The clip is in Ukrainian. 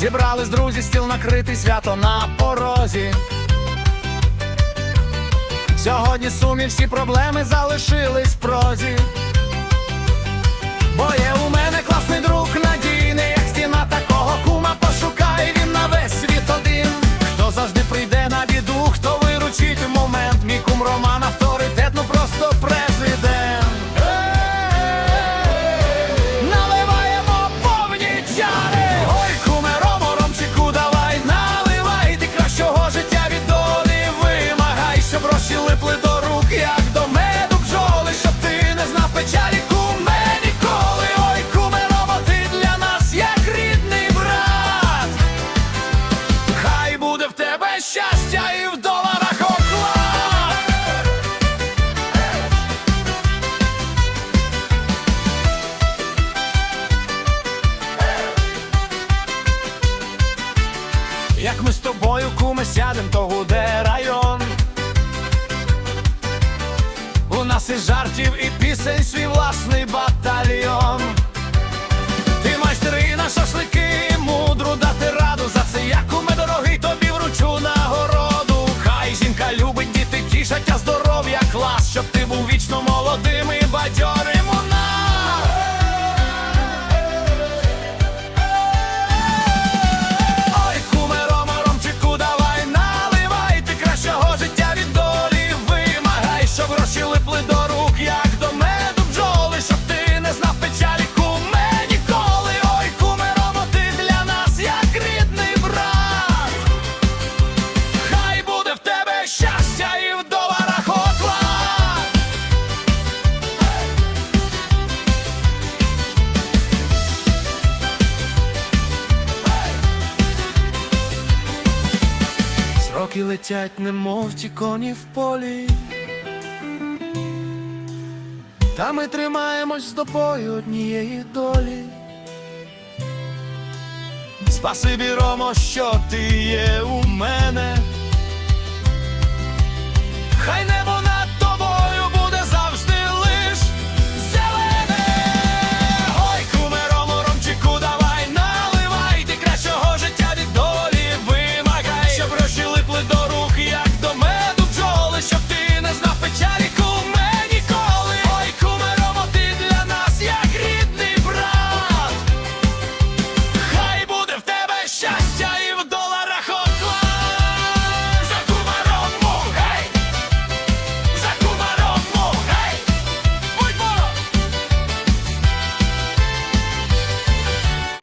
Зібрались друзі, стіл накритий свято на порозі. Сьогодні сумі всі проблеми залишились в прозі. Бо є щоб гроші липли до рук, як до меду бджоли, щоб ти не знав печалі, куме, ніколи. Ой, куме, Ромо, ти для нас як рідний брат. Хай буде в тебе щастя і в доларах оклад. Як ми з тобою, куми, сядем, то гуде район. Нас жартів, і пісень свій власний батальйон. Ти майстри на шашлики, мудру дати раду. За це як у куме дорогий, тобі вручу нагороду. Хай жінка любить, діти тішать, а здоров'я клас, щоб ти був вічно молодим і бадьорим Сроки летять, немов ті коні в полі. Та ми тримаємось з тобою однієї долі. Спасибі, Ромо, що ти є.